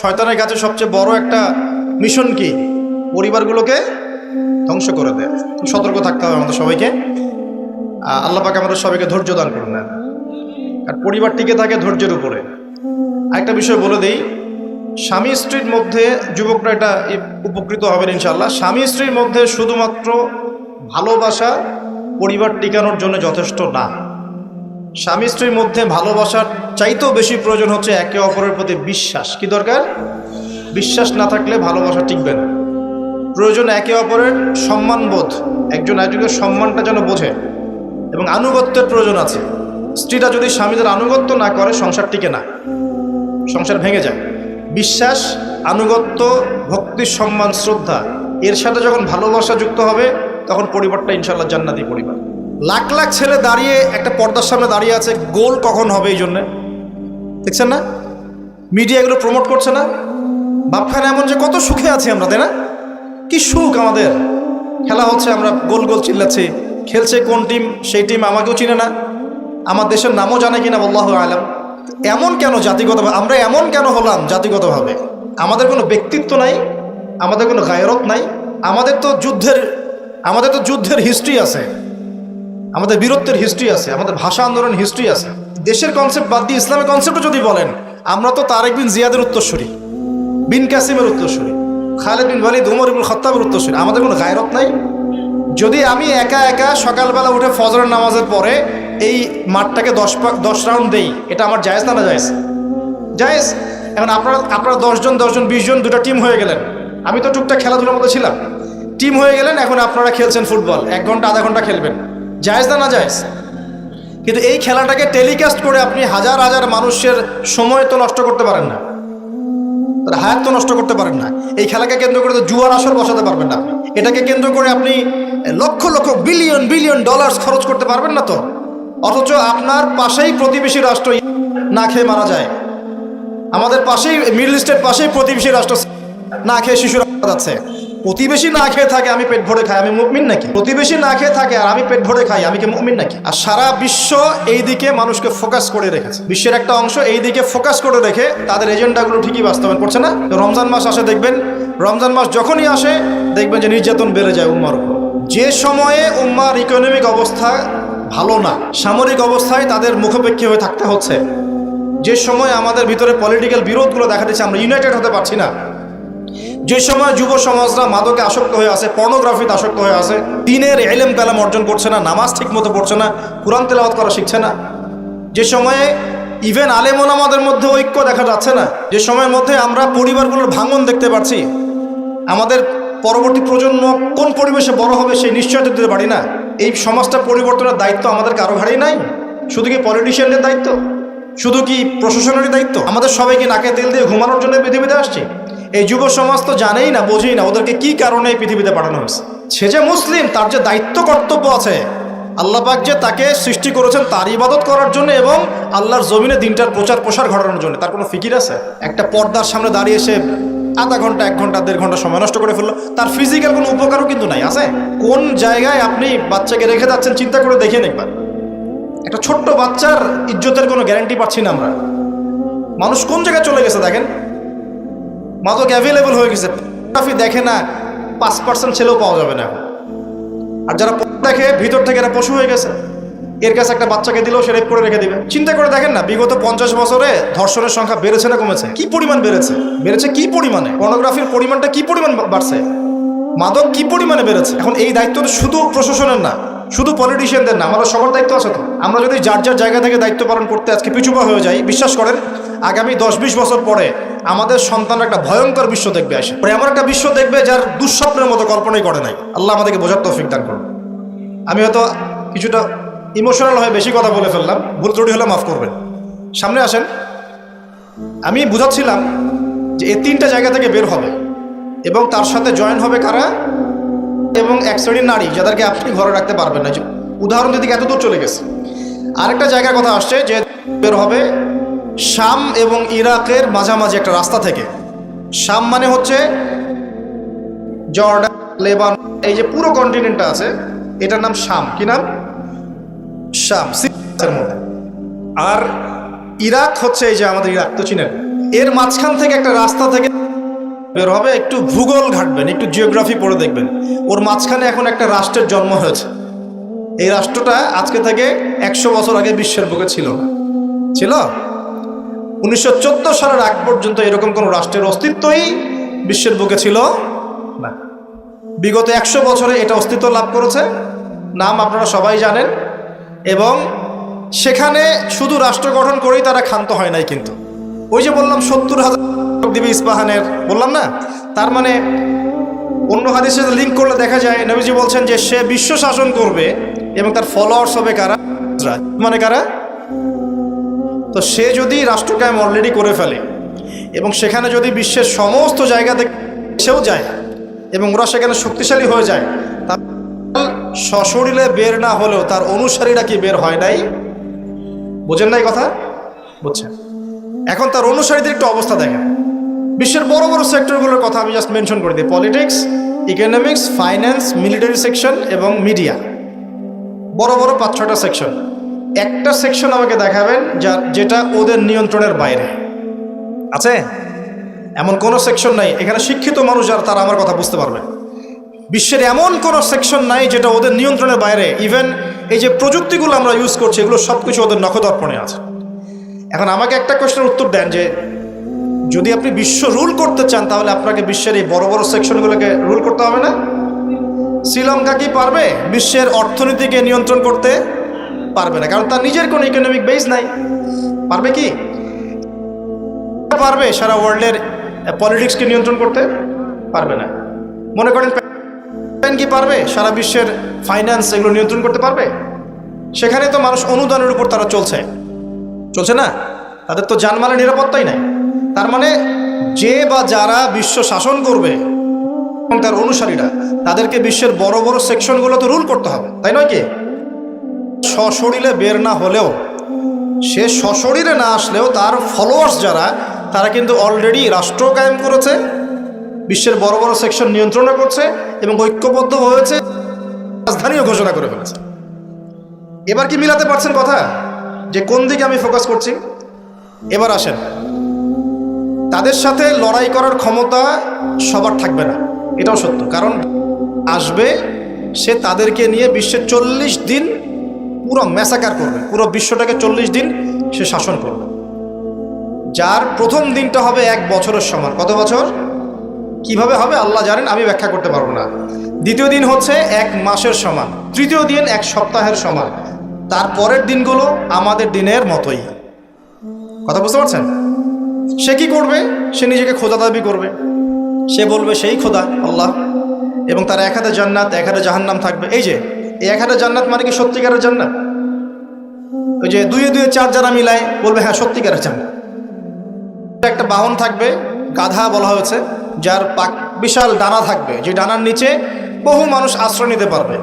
শয়তানের কাছে সবচেয়ে বড় একটা মিশন কি? পরিবারগুলোকে ধ্বংস করে দেয়। সতর্ক থাকতে হবে আমাদের সবাইকে। আল্লাহ পাকে আমাদের সবাইকে ধৈর্য দান করুন না আর পরিবার টিকে থাকে ধৈর্যের উপরে। আরেকটা বিষয় বলে দিই, স্বামী স্ত্রীর মধ্যে যুবকরা এটা উপকৃত হবেন ইনশাল্লাহ স্বামী স্ত্রীর মধ্যে শুধুমাত্র ভালোবাসা পরিবার টিকানোর জন্য যথেষ্ট না। স্বামী স্ত্রীর মধ্যে ভালোবাসার চাইতেও বেশি প্রয়োজন হচ্ছে একে অপরের প্রতি বিশ্বাস। কি দরকার? বিশ্বাস না থাকলে ভালোবাসা টিকবে না। প্রয়োজন একে অপরের সম্মানবোধ। একজন একজনের সম্মানটা যেন বোঝে। এবং আনুগত্যের প্রয়োজন আছে। স্ত্রীরা যদি স্বামীদের আনুগত্য না করে, সংসার টিকে না। সংসার ভেঙে যায়। বিশ্বাস, আনুগত্য, ভক্তি, সম্মান, শ্রদ্ধা, এর সাথে যখন ভালোবাসা যুক্ত হবে, তখন পরিবারটা ইনশাল্লাহ জান্নাতি পরিবার। লাখ লাখ ছেলে দাঁড়িয়ে একটা পর্দার সামনে দাঁড়িয়ে আছে, গোল কখন হবে এই জন্যে? দেখছেন না? মিডিয়া এগুলো প্রমোট করছে না? বাপখানে এমন যে কত সুখে আছি আমরা, তাই না? কি সুখ আমাদের। খেলা হচ্ছে, আমরা গোল গোল চিল্লাচ্ছি। খেলছে কোন টিম? সেই টিম আমাকেও চিনে না। আমার দেশের নামও জানে কিনা বল্লাহ আলম। এমন কেন জাতিগতভাবে? আমরা এমন কেন হলাম জাতিগতভাবে? আমাদের কোনো ব্যক্তিত্ব নাই, আমাদের কোনো গায়রত নাই। আমাদের তো যুদ্ধের, আমাদের তো যুদ্ধের হিস্ট্রি আছে। আমাদের বীরত্বের হিস্ট্রি আছে, আমাদের ভাষা আন্দোলন হিস্ট্রি আছে। দেশের কনসেপ্ট বাদ দিয়ে ইসলামের কনসেপ্টও যদি বলেন, আমরা তো তারেক বিন জিয়াদের উত্তরসূরি, বিন কাসিমের উত্তরসূরি, খালেদ বিন ওয়ালিদ, উমর ইবুল খত্তাবের উত্তরসূরি, আমাদের কোনো গায়রত নাই। যদি আমি একা একা সকালবেলা উঠে ফজরের নামাজের পরে এই মাঠটাকে দশ দশ রাউন্ড দেই, এটা আমার জায়েজ না না জায়েজ? জায়েজ? এখন আপনারা আপনারা দশজন দশজন, বিশজন দুটো টিম হয়ে গেলেন। আমি তো টুকটাক খেলাধুলার মতো ছিলাম। টিম হয়ে গেলেন, এখন আপনারা খেলছেন ফুটবল এক ঘণ্টা, আধা ঘণ্টা খেলবেন। জায়েজ না না জায়েজ? কিন্তু এই খেলাটাকে টেলিকাস্ট করে আপনি হাজার হাজার মানুষের সময় তো নষ্ট করতে পারেন না। হায়াত তো নষ্ট করতে পারেন না। এই খেলাকে কেন্দ্র করে তো জুয়ার আসর বসাতে পারবেন না এটাকে কেন্দ্র করে আপনি lakh lakh billion billion dollars খরচ করতে পারবেন না তো। অথচ আপনার পাশেই প্রতিবেশী রাষ্ট্র না খেয়ে মারা যায়। আমাদের পাশেই মিডল ইস্টের পাশেই প্রতিবেশী রাষ্ট্র না খেয়ে শিশুরা যাচ্ছে। প্রতিবেশী না খেয়ে থাকে, আমি পেট ভরে খাই। আমি মুমিন নাকি? প্রতিবেশী না খেয়ে থাকে আর আমি পেট ভরে খাই, আমি কি মুমিন নাকি? আর সারা বিশ্ব এই দিকে মানুষকে ফোকাস করে রেখেছে। বিশ্বের একটা অংশ এই দিকে ফোকাস করে রেখে তাদের এজেন্ডাগুলো ঠিকই বাস্তবায়ন করছে না? রমজান মাস আসে, দেখবেন, রমজান মাস যখনই আসে, দেখবেন যে নির্যাতন বেড়ে যায় উম্মার উপর। যে সময়ে উম্মার ইকোনমিক অবস্থা ভালো না, সামরিক অবস্থায় তাদের মুখোপেক্ষী হয়ে থাকতে হচ্ছে। যে সময় আমাদের ভিতরে পলিটিক্যাল বিরোধগুলো দেখা দিচ্ছে, আমরা ইউনাইটেড হতে পারছি না। যে সময় যুব সমাজরা মাদকে আসক্ত হয়ে আছে পর্নোগ্রাফিতে আসক্ত হয়ে আছে, দিনের এলেম কালাম অর্জন করছে না, নামাজ ঠিক মতো পড়ছে না, কোরআন তেলাওয়াত করা শিখছে না। যে সময়ে ইভেন আলেমন আমাদের মধ্যে ঐক্য দেখা যাচ্ছে না, যে সময়ের মধ্যে আমরা পরিবারগুলোর ভাঙন দেখতে পাচ্ছি আমাদের পরবর্তী প্রজন্ম কোন পরিবেশে বড় হবে সেই নিশ্চয়তা দিতে পারি না। এই সমাজটা পরিবর্তনের দায়িত্ব আমাদের কারও ঘাড়েই নাই? শুধু কি পলিটিশিয়ানদের দায়িত্ব? শুধু কি প্রশাসনেরই দায়িত্ব? আমাদের সবাইকে নাকে তেল দিয়ে ঘুমানোর জন্য পৃথিবীতে আসছে? এই যুব সমাজ তো জানেই না, বোঝেই না ওদেরকে কি কারণে পৃথিবীতে পাঠানো হয়েছে। সে যে মুসলিম, তার যে দায়িত্ব কর্তব্য আছে, আল্লাহ পাক যে তাকে সৃষ্টি করেছেন তার ইবাদত করার জন্য এবং আল্লাহর জমিনে দিনটার প্রচার প্রসার ঘটানোর জন্য। তার কোনো ফিকির আছে? একটা পর্দার সামনে দাঁড়িয়ে সে আধা ঘণ্টা, এক ঘণ্টা, দেড় ঘণ্টা সময় নষ্ট করে ফেলল। তার ফিজিক্যাল কোনো উপকারও কিন্তু নাই, আছে? কোন জায়গায় আপনি বাচ্চাকে রেখে যাচ্ছেন চিন্তা করে দেখেন একবার। একটা ছোট্ট বাচ্চার ইজ্জতের কোনো গ্যারান্টি পাচ্ছি না আমরা। মানুষ কোন জায়গায় চলে গেছে দেখেন? মাদক অ্যাভেলেবল হয়ে গেছে। ফটোগ্রাফি দেখে না, পাঁচ পার্সেন্ট ছেলেও পাওয়া যাবে না আর যারা দেখে, ভিতর থেকে এরা পশু হয়ে গেছে। এর কাছে একটা বাচ্চাকে দিলেও সে রেপ করে রেখে দিবে। চিন্তা করে দেখেন না, বিগত পঞ্চাশ বছরে ধর্ষণের সংখ্যা বেড়েছে না কমেছে? কি পরিমাণ বেড়েছে? বেড়েছে কি পরিমাণে? পর্নোগ্রাফির পরিমাণটা কি পরিমাণ বাড়ছে? মাদক কি পরিমাণে বেড়েছে? এখন এই দায়িত্ব তো শুধু প্রশাসনের না, শুধু পলিটিশিয়ানদের না, আমাদের সবার দায়িত্ব আছে তো। আমরা যদি যার যার জায়গা থেকে দায়িত্ব পালন করতে আজকে পিছুপা হয়ে যাই, বিশ্বাস করেন, আগামী দশ বিশ বছর পরে আমাদের সন্তানরা একটা ভয়ঙ্কর বিশ্ব দেখবে আসে পরে এমন একটা বিশ্ব দেখবে যার দুঃস্বপ্নের মতো কল্পনাই করে নাই। আল্লাহ আমাদেরকে বোঝার তৌফিক দান করুন। আমি হয়তো কিছুটা ইমোশনাল হয়ে বেশি কথা বলে ফেললাম, ভুল ত্রুটি হলে মাফ করবেন। সামনে আসেন। আমি বুঝাচ্ছিলাম যে এই তিনটা জায়গা থেকে বের হবে এবং তার সাথে জয়েন হবে কারা? এবং এক শ্রেণির নারী, যাদেরকে আপনি ঘরে রাখতে পারবেন না। উদাহরণ দিদিকে এত দূর চলে গেছে। আরেকটা জায়গার কথা আসছে যে বের হবে শাম এবং ইরাকের মাঝামাঝি একটা রাস্তা থেকে। শাম মানে হচ্ছে জর্ডান লেবান এই যে পুরো কন্টিনেন্টটা আছে, এটার নাম শাম। কি নাম? শাম সিরিয়ার মধ্যে। আর ইরাক হচ্ছে এই যে আমাদের ইরাক, তো চিনেন? এর মাঝখান থেকে একটা রাস্তা থেকে বের হবে, একটু ভূগোল ঘাটবেন, একটু জিওগ্রাফি পড়ে দেখবেন। ওর মাঝখানে এখন একটা রাষ্ট্রের জন্ম হয়েছে। এই রাষ্ট্রটা আজকে থেকে একশো বছর আগে বিশ্বের বুকে ছিল না। ছিল? উনিশশো চোদ্দ সালের আগ পর্যন্ত এরকম কোনো রাষ্ট্রের অস্তিত্বই বিশ্বের বুকে ছিল না। বিগত একশো বছরে এটা অস্তিত্ব লাভ করেছে, নাম আপনারা সবাই জানেন, এবং সেখানে শুধু রাষ্ট্র গঠন করেই তারা ক্ষান্ত হয় নাই কিন্তু। ওই যে বললাম, সত্তর হাজার দিবে ইস্পাহানের, বললাম না? তার মানে অন্য হাদিসের সাথে লিঙ্ক করলে দেখা যায়, নবীজি বলছেন যে সে বিশ্ব শাসন করবে, এবং তার ফলোয়ার্স হবে কারা? মানে কারা? তো সে যদি রাষ্ট্র কায়েম অলরেডি করে ফেলে, এবং সেখানে যদি বিশ্বের সমস্ত জায়গা সেও যায়, এবং ওরা সেখানে শক্তিশালী হয়ে যায় তা সশরীরে বের না হলেও তার অনুসারীরা কি বের হয় নাই? বোঝেন নাই কথা? বুঝছেন এখন তার অনুসারীদের একটু অবস্থা দেখেন। বিশ্বের বড় বড় সেক্টরগুলোর কথা আমি জাস্ট মেনশন করে দিই। Politics economics finance military section এবং মিডিয়া বড় বড় পাঁচ ছটা সেকশন একটা সেকশন আমাকে দেখাবেন যা, যেটা ওদের নিয়ন্ত্রণের বাইরে। আছে? এমন কোনো সেকশন নাই। এখানে শিক্ষিত মানুষ যারা, তারা আমার কথা বুঝতে পারবে। বিশ্বের এমন কোনো সেকশন নাই যেটা ওদের নিয়ন্ত্রণের বাইরে। ইভেন এই যে প্রযুক্তিগুলো আমরা ইউজ করছি, এগুলো সব কিছু ওদের নখদর্পণে আছে। এখন আমাকে একটা কোশ্চেনের উত্তর দেন যে, যদি আপনি বিশ্ব রুল করতে চান, তাহলে আপনাকে বিশ্বের এই বড় বড় সেকশনগুলোকে রুল করতে হবে না? শ্রীলঙ্কা কি পারবে বিশ্বের অর্থনীতিকে নিয়ন্ত্রণ করতে? পারবে না, কারণ তার নিজের কোনো ইকোনমিক বেস নাই। পারবে কি? পারবে সারা ওয়ার্ল্ডের পলিটিক্সকে নিয়ন্ত্রণ করতে? পারবে না। মনে করেন কি পারবে? সারা বিশ্বের ফাইন্যান্স এগুলো নিয়ন্ত্রণ করতে পারবে? সেখানে তো মানুষ অনুদানের উপর তারা চলছে। চলছে না? তাদের তো জানমালের নিরাপত্তাই নাই। তার মানে যে বা যারা বিশ্ব শাসন করবে, এবং তার অনুসারীরা, তাদেরকে বিশ্বের বড় বড় সেকশনগুলো তো রুল করতে হবে। তাই নয় কি? সশরীরে বের না হলেও, সে সশরীরে না আসলেও তার ফলোয়ার্স যারা, তারা কিন্তু অলরেডি রাষ্ট্র কায়েম করেছে, বিশ্বের বড় বড় সেকশন নিয়ন্ত্রণ করছে এবং ঐক্যবদ্ধ হয়েছে, রাজধানীও ঘোষণা করে ফেলেছে। এবার কি মিলাতে পারছেন কথা? যে কোন দিকে আমি ফোকাস করছি? এবার আসেন। তাদের সাথে লড়াই করার ক্ষমতা সবার থাকবে না, এটাও সত্য। কারণ আসবে, সে তাদেরকে নিয়ে বিশ্বের চল্লিশ দিন পুরো ম্যাসাকার করবে। পুরো বিশ্বটাকে চল্লিশ দিন সে শাসন করবে। যার প্রথম দিনটা হবে এক বছরের সমান। কত বছর? কীভাবে হবে আল্লাহ জানেন, আমি ব্যাখ্যা করতে পারব না। দ্বিতীয় দিন হচ্ছে এক মাসের সমান। তৃতীয় দিন এক সপ্তাহের সমান। তার পরের দিনগুলো আমাদের দিনের মতোই। কথা বুঝতে পারছেন? সে কি করবে? সে নিজেকে খোদা দাবি করবে। সে বলবে, সেই খোদা, আল্লাহ। এবং তার এক হাতে জান্নাত, এক হাতে জাহান্নাম থাকবে। এই যে এক হাতে জান্নাত মানে কি সত্যিকারের জান্নাত? ওই যে দুয়ে দুয়ে চার যারা মিলায় বলবে হ্যাঁ সত্যিকারের জান্নাত। একটা বাহন থাকবে, গাধা বলা হয়েছে, যার পাক বিশাল ডানা থাকবে। যে ডানার নিচে বহু মানুষ আশ্রয় নিতে পারবে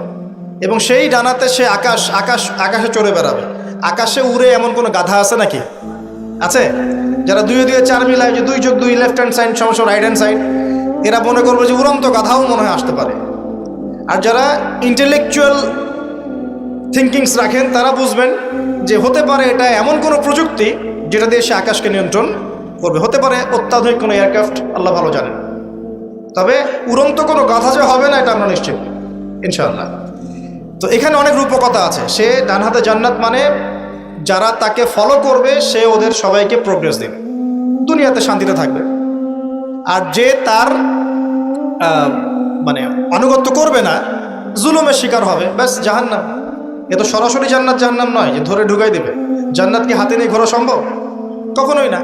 এবং সেই ডানাতে সে আকাশ আকাশ, আকাশে চড়ে বেড়াবে। আকাশে উড়ে এমন কোনো গাধা আছে নাকি? আছে? যারা দুই দুয়ে চার মিলায় যে দুই যোগ দুই লেফট হ্যান্ড সাইড সমস্যা রাইট হ্যান্ড সাইড এরা মনে করবে যে উড়ন্ত গাধাও মনে হয় আসতে পারে। আর যারা ইন্টেলেকচুয়াল থিঙ্কিংস রাখেন, তারা বুঝবেন যে হতে পারে এটা এমন কোনো প্রযুক্তি যেটা দিয়ে সে আকাশকে নিয়ন্ত্রণ করবে। হতে পারে অত্যাধুনিক কোনো এয়ারক্রাফট আল্লাহ ভালো জানেন। তবে উড়ন্ত কোনো গাধা যে হবে না, এটা আমরা নিশ্চিত, ইনশাআল্লাহ। তো এখানে অনেক রূপকথা আছে। সে ডান হাতে জান্নাত মানে যারা তাকে ফলো করবে, সে ওদের সবাইকে প্রোগ্রেস দেবে। দুনিয়াতে শান্তিতে থাকবে। আর যে তার মানে অনুগত্য করবে না, জুলুমের শিকার হবে। ব্যাস, জাহান্নাম। এ তো সরাসরি জান্নাত জাহান্নাম নয়, যে ধরে ঢুকাই দেবে। জান্নাত কি হাতে নিয়ে ঘোরা সম্ভব? কখনোই না।